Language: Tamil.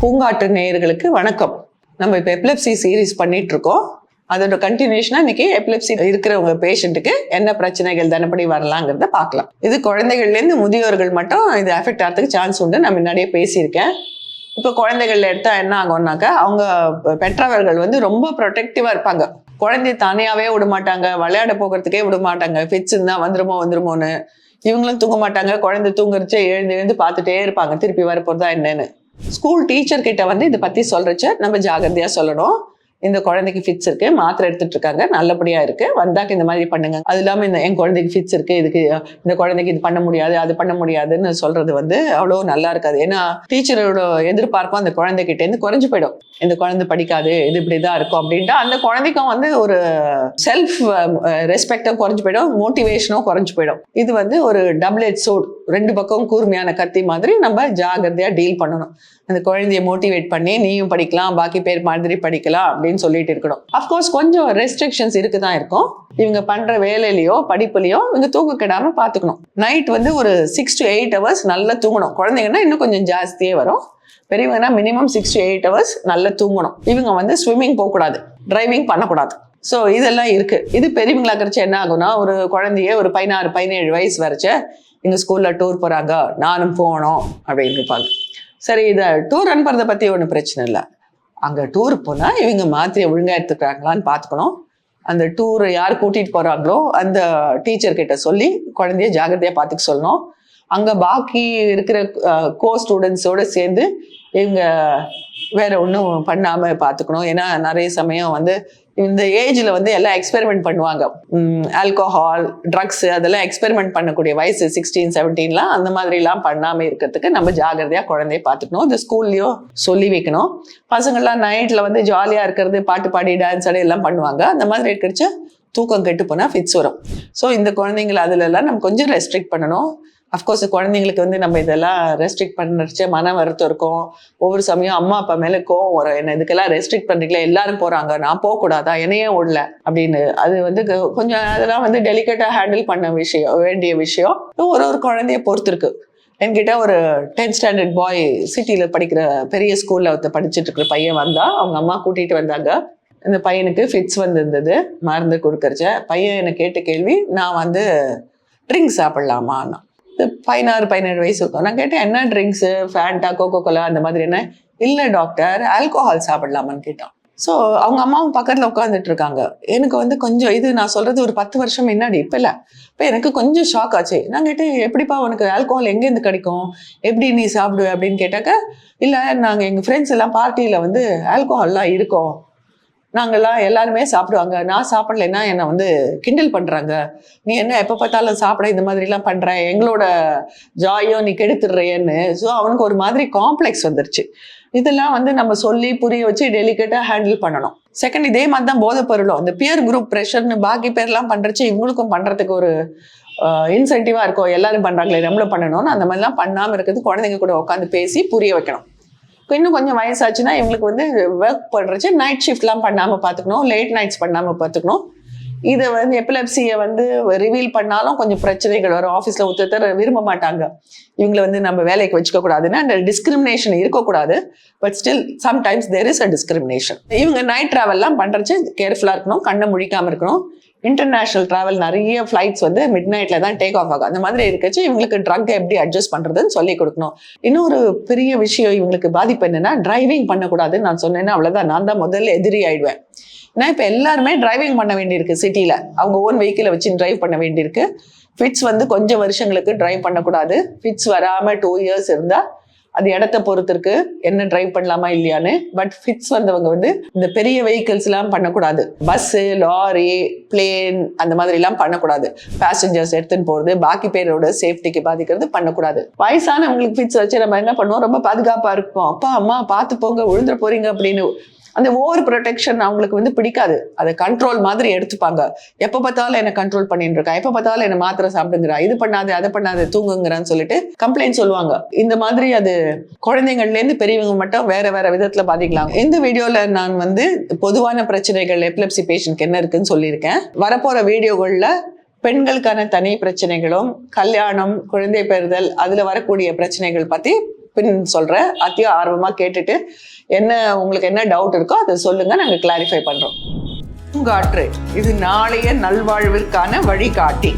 பூங்காட்டு நேயர்களுக்கு வணக்கம். நம்ம இப்போ எப்லெப்சி சீரிஸ் பண்ணிட்டு இருக்கோம் அதோட கண்டினியூஷனா இன்னைக்கு எப்லெப்சி இருக்கிறவங்க பேஷண்ட்டுக்கு என்ன பிரச்சனைகள் தினப்படி வரலாங்கிறத பார்க்கலாம். இது குழந்தைகள்லேருந்து முதியோர்கள் மட்டும் இது அஃபெக்ட் ஆகிறதுக்கு சான்ஸ் உண்டு. நான் முன்னாடியே பேசியிருக்கேன். இப்போ குழந்தைகள் எடுத்தா என்ன ஆகும்னாக்கா அவங்க பெற்றவர்கள் வந்து ரொம்ப ப்ரொடெக்டிவா இருப்பாங்க. குழந்தைய தனியாவே விட மாட்டாங்க விளையாட போகிறதுக்கே விட மாட்டாங்க ஃபிட்ஸ் வந்துருமோ வந்துருமோன்னு. இவங்களும் தூங்க மாட்டாங்க. குழந்தை தூங்குறச்சே எழுந்து எழுந்து பார்த்துட்டே இருப்பாங்க. திருப்பி வரப்போகிறதா என்னன்னு. ஸ்கூல் டீச்சர் கிட்ட வந்து இதை பத்தி சொல்றச்ச. நம்ம ஜாகிரதையா சொல்லணும். இந்த குழந்தைக்கு ஃபிட்ஸ் இருக்கு. மாத்திரை எடுத்துட்டு இருக்காங்க. நல்லபடியா இருக்கு. வந்தாக்க இந்த மாதிரி பண்ணுங்க. அது இல்லாம இந்த என் குழந்தைக்கு ஃபிட்ஸ் இருக்கு. இதுக்கு இந்த குழந்தைக்கு இது பண்ண முடியாது அது பண்ண முடியாதுன்னு சொல்றது வந்து அவ்வளோ நல்லா இருக்காது. ஏன்னா டீச்சரோட எதிர்பார்ப்பும் அந்த குழந்தைகிட்ட இருந்து குறைஞ்சு போயிடும். இந்த குழந்தை படிக்காது. இது இப்படிதான் இருக்கும் அப்படின்ட்டு அந்த குழந்தைக்கும் வந்து ஒரு செல்ஃப் ரெஸ்பெக்டும் குறைஞ்சு போயிடும். மோட்டிவேஷனும் குறைஞ்சு போயிடும். இது வந்து ஒரு டபுள் எட் சோடு ரெண்டு பக்கம் கூர்மையான கத்தி மாதிரி நம்ம ஜாகிரதையா டீல் பண்ணணும். அந்த குழந்தைய மோட்டிவேட் பண்ணி நீயும் படிக்கலாம் பாக்கி பேர் மாதிரி படிக்கலாம் அப்படின்னு சொல்லிட்டு இருக்கணும். அஃப்கோர்ஸ் கொஞ்சம் ரெஸ்ட்ரிக்ஷன்ஸ் இருக்கு தான் இருக்கும். இவங்க பண்ற வேலையிலயோ படிப்புலையோ இவங்க தூக்க கெடாமல் பாத்துக்கணும். நைட் வந்து ஒரு சிக்ஸ் டு எயிட் ஹவர்ஸ் நல்லா தூங்கணும். குழந்தைங்கன்னா இன்னும் கொஞ்சம் ஜாஸ்தியே வரும். பெரியவங்கன்னா minimum six to eight hours நல்லா தூங்கணும். இவங்க வந்து ஸ்விம்மிங் போகக்கூடாது. டிரைவிங் பண்ணக்கூடாது. ஸோ இதெல்லாம் இருக்கு. இது பெரியவங்களா இருக்கிறச்ச என்ன ஆகும்னா ஒரு குழந்தைய ஒரு பதினாறு பதினேழு வயசு வரைச்ச எங்கள் ஸ்கூல்ல டூர் போறாங்க நானும் போகணும் அப்படின்னு இருப்பாங்க. சரி இதை டூர் அனுப்புறத பத்தி ஒன்றும் பிரச்சனை இல்லை. அங்க டூர் போனா இவங்க மாத்திரையை ஒழுங்கா எடுத்துக்கிறாங்களான்னு பார்த்துக்கணும். அந்த டூர் யார் கூட்டிட்டு போறாங்களோ அந்த டீச்சர் கிட்ட சொல்லி குழந்தைய ஜாகிரதையா பார்த்துக்க சொல்லணும். அங்கே பாக்கி இருக்கிற கோ ஸ்டூடெண்ட்ஸோட சேர்ந்து இவங்க வேற ஒன்றும் பண்ணாமல் பார்த்துக்கணும் ஏன்னா நிறைய சமயம் வந்து இந்த ஏஜில் வந்து எல்லாம் எக்ஸ்பெரிமெண்ட் பண்ணுவாங்க. ஆல்கோஹால் ட்ரக்ஸ் அதெல்லாம் எக்ஸ்பெரிமெண்ட் பண்ணக்கூடிய வயசு சிக்ஸ்டீன் செவன்டீன்லாம் அந்த மாதிரிலாம் பண்ணாமல் இருக்கிறதுக்கு நம்ம ஜாகிரதையாக குழந்தைய பார்த்துக்கணும் இந்த ஸ்கூல்லையும் சொல்லி வைக்கணும். பசங்கள்லாம் நைட்டில் வந்து ஜாலியாக இருக்கிறது பாட்டு பாடி டான்ஸ் ஆடி எல்லாம் பண்ணுவாங்க. அந்த மாதிரி இருக்கிறச்ச தூக்கம் கெட்டு போனால் ஃபிட்ஸ் வரும். ஸோ இந்த குழந்தைங்களை அதுலலாம் நம்ம கொஞ்சம் ரெஸ்ட்ரிக்ட் பண்ணணும். அஃப்கோர்ஸ் குழந்தைங்களுக்கு வந்து நம்ம இதெல்லாம் ரெஸ்ட்ரிக்ட் பண்ணுறச்ச மன வருத்தம் இருக்கும். ஒவ்வொரு சமயம் அம்மா அப்பா மேலே கோவம் வரும். என்ன இதுக்கெல்லாம் ரெஸ்ட்ரிக்ட் பண்ணுறீங்களா எல்லாரும் போகிறாங்க நான் போகக்கூடாதா? என்னையே ஓடல அப்படின்னு. அது வந்து கொஞ்சம் அதெல்லாம் வந்து டெலிகேட்டாக ஹேண்டில் பண்ண விஷயம் வேண்டிய விஷயம். ஒரு ஒரு குழந்தைய பொறுத்திருக்கு. என்கிட்ட ஒரு டென்த் ஸ்டாண்டர்ட் பாய் சிட்டியில் படிக்கிற பெரிய ஸ்கூலில் ஒருத்தர் படிச்சுட்டு இருக்கிற பையன் வந்தா அவங்க அம்மா கூட்டிகிட்டு வந்தாங்க. இந்த பையனுக்கு ஃபிட்ஸ் வந்திருந்தது. மருந்து கொடுக்கறச்ச. பையன் என்னை கேட்ட கேள்வி நான் வந்து ட்ரிங்க் சாப்பிடலாமான்னா. இது பதினாறு பதினேழு வயசு இருக்கும். நான் கேட்டேன் என்ன ட்ரிங்க்ஸு ஃபேண்டா கோகோ கோலா அந்த மாதிரி என்ன? இல்லை டாக்டர் ஆல்கோஹால் சாப்பிடலாமான்னு கேட்டான். ஸோ அவங்க அம்மாவும் பக்கத்தில் உட்காந்துட்டு இருக்காங்க. எனக்கு வந்து கொஞ்சம் இது நான் சொல்றது ஒரு பத்து வருஷம் முன்னாடி இப்போ இல்லை. இப்போ எனக்கு கொஞ்சம் ஷாக் ஆச்சு. நான் கேட்டேன் எப்படிப்பா உனக்கு ஆல்கோஹால் எங்கேருந்து கிடைக்கும்? எப்படி நீ சாப்பிடுவ? அப்படின்னு கேட்டாக்க இல்லை நாங்கள் எங்கள் ஃப்ரெண்ட்ஸ் எல்லாம் பார்ட்டியில் வந்து ஆல்கோஹால்லாம் இருக்கோம். நாங்கெல்லாம் எல்லாருமே சாப்பிடுவாங்க. நான் சாப்பிடலைன்னா என்னை வந்து கிண்டல் பண்ணுறாங்க நீ என்ன எப்போ பார்த்தாலும் சாப்பிட இந்த மாதிரிலாம் பண்ணுற எங்களோட ஜாயோ நீ கெடுத்துடுறியன்னு ஸோ அவனுக்கு ஒரு மாதிரி காம்ப்ளெக்ஸ் வந்துருச்சு. இதெல்லாம் வந்து நம்ம சொல்லி புரிய வச்சு டெலிகேட்டாக ஹேண்டில் பண்ணணும். செகண்ட் இதே மாதிரி தான் போதை பொருளும் அந்த பியர் குரூப் ப்ரெஷர்னு பாக்கி பேர்லாம் பண்ணுறச்சு இவங்களுக்கும் பண்ணுறதுக்கு ஒரு இன்சென்டிவாக இருக்கும் எல்லாரும் பண்ணுறாங்களே நம்மளும் பண்ணணும்னு அந்த மாதிரிலாம் பண்ணாமல் இருக்கிறது குழந்தைங்க கூட உட்காந்து பேசி புரிய வைக்கணும். இன்னும் கொஞ்சம் வயசாச்சுன்னா இவங்களுக்கு வந்து ஒர்க் பண்ணுறச்சு நைட் ஷிஃப்ட்லாம் பண்ணாமல் பார்த்துக்கணும் லேட் நைட்ஸ் பண்ணாமல் பார்த்துக்கணும் இதை வந்து எப்பிலப்சியை வந்து ரிவீல் பண்ணாலும் கொஞ்சம் பிரச்சனைகள் வரும். ஆஃபீஸில் ஒருத்தர் விரும்ப மாட்டாங்க. இவங்களை வந்து நம்ம வேலைக்கு வச்சுக்க கூடாதுன்னா அந்த டிஸ்கிரிமினேஷன் இருக்கக்கூடாது. But still sometimes there is a discrimination இவங்க நைட் ட்ராவல்லாம் பண்ணுறச்சு கேர்ஃபுல்லாக இருக்கணும். கண்ணை முழிக்காமல் இருக்கணும். இன்டர்நேஷனல் ட்ராவல் நிறைய ஃப்ளைட்ஸ் வந்து மிட் நைட்ல தான் டேக் ஆஃப் ஆகும். அந்த மாதிரி இருக்கச்சு இவங்களுக்கு ட்ரக் எப்படி அட்ஜஸ்ட் பண்றதுன்னு சொல்லி கொடுக்கணும். இன்னொரு பெரிய விஷயம் இவங்களுக்கு பாதிப்பு என்னன்னா டிரைவிங் பண்ணக்கூடாதுன்னு நான் சொன்னேன்னா அவ்வளவுதான். நான் தான் முதல்ல எதிரி ஆயிடுவேன். ஏன்னா இப்போ எல்லாருமே டிரைவிங் பண்ண வேண்டியிருக்கு சிட்டியில் அவங்க ஓன் வெஹிக்கிளை வச்சு டிரைவ் பண்ண வேண்டியிருக்கு. ஃபிட்ஸ் வந்து கொஞ்சம் வருஷங்களுக்கு டிரைவ் பண்ணக்கூடாது. ஃபிட்ஸ் வராமல் டூ இயர்ஸ் இருந்தால் அது இடத்த பொறுத்திருக்கு. என்ன டிரைவ் பண்ணலாமா இல்லையான்னு? பட் ஃபிட்ஸ் வந்தவங்க வந்து இந்த பெரிய வெஹிக்கிள்ஸ் எல்லாம் பண்ணக்கூடாது. பஸ்ஸு லாரி பிளேன் அந்த மாதிரி எல்லாம் பண்ணக்கூடாது. பேசஞ்சர்ஸ் எடுத்துன்னு போறது பாக்கி பேரோட சேஃப்டிக்கு பாதிக்கிறது பண்ணக்கூடாது. வயசானவங்களுக்கு ஃபிட்ஸ் வச்சு நம்ம என்ன பண்ணுவோம்? ரொம்ப பாதுகாப்பா இருப்போம். அப்பா அம்மா பார்த்து போங்க விழுந்துட போறீங்க அப்படின்னு அந்த ஓவர் ப்ரொடெக்ஷன் அவங்களுக்கு வந்து பிடிக்காது. அதை கண்ட்ரோல் மாதிரி எடுத்துப்பாங்க. எப்போ பார்த்தாலும் என்ன கண்ட்ரோல் பண்ணிட்டு இருக்கா? எப்போ பார்த்தாலும் என்ன மாத்திரை சாப்பிடுங்கிறா? இது பண்ணாது அதை பண்ணாது தூங்குங்கிறான்னு சொல்லிட்டு கம்ப்ளைண்ட் சொல்லுவாங்க. இந்த மாதிரி அது குழந்தைங்கள்லேருந்து பெரியவங்க மட்டும் வேற வேற விதத்தில் பாதிக்கலாம். இந்த வீடியோவில் நான் வந்து பொதுவான பிரச்சனைகள் எபிலப்சி பேஷண்ட்க்கு என்ன இருக்குன்னு சொல்லியிருக்கேன். வரப்போற வீடியோகளில் பெண்களுக்கான தனி பிரச்சனைகளும் கல்யாணம் குழந்தை பெறுதல் அதுல வரக்கூடிய பிரச்சனைகள் பத்தி பின் சொல்கிறேன் அத்தியும் ஆர்வமாக கேட்டுட்டு என்ன உங்களுக்கு என்ன டவுட் இருக்கோ அதை சொல்லுங்கள் நாங்கள் கிளாரிஃபை பண்ணுறோம் பூங்காற்று இது நாளைய நல்வாழ்விற்கான வழிகாட்டி.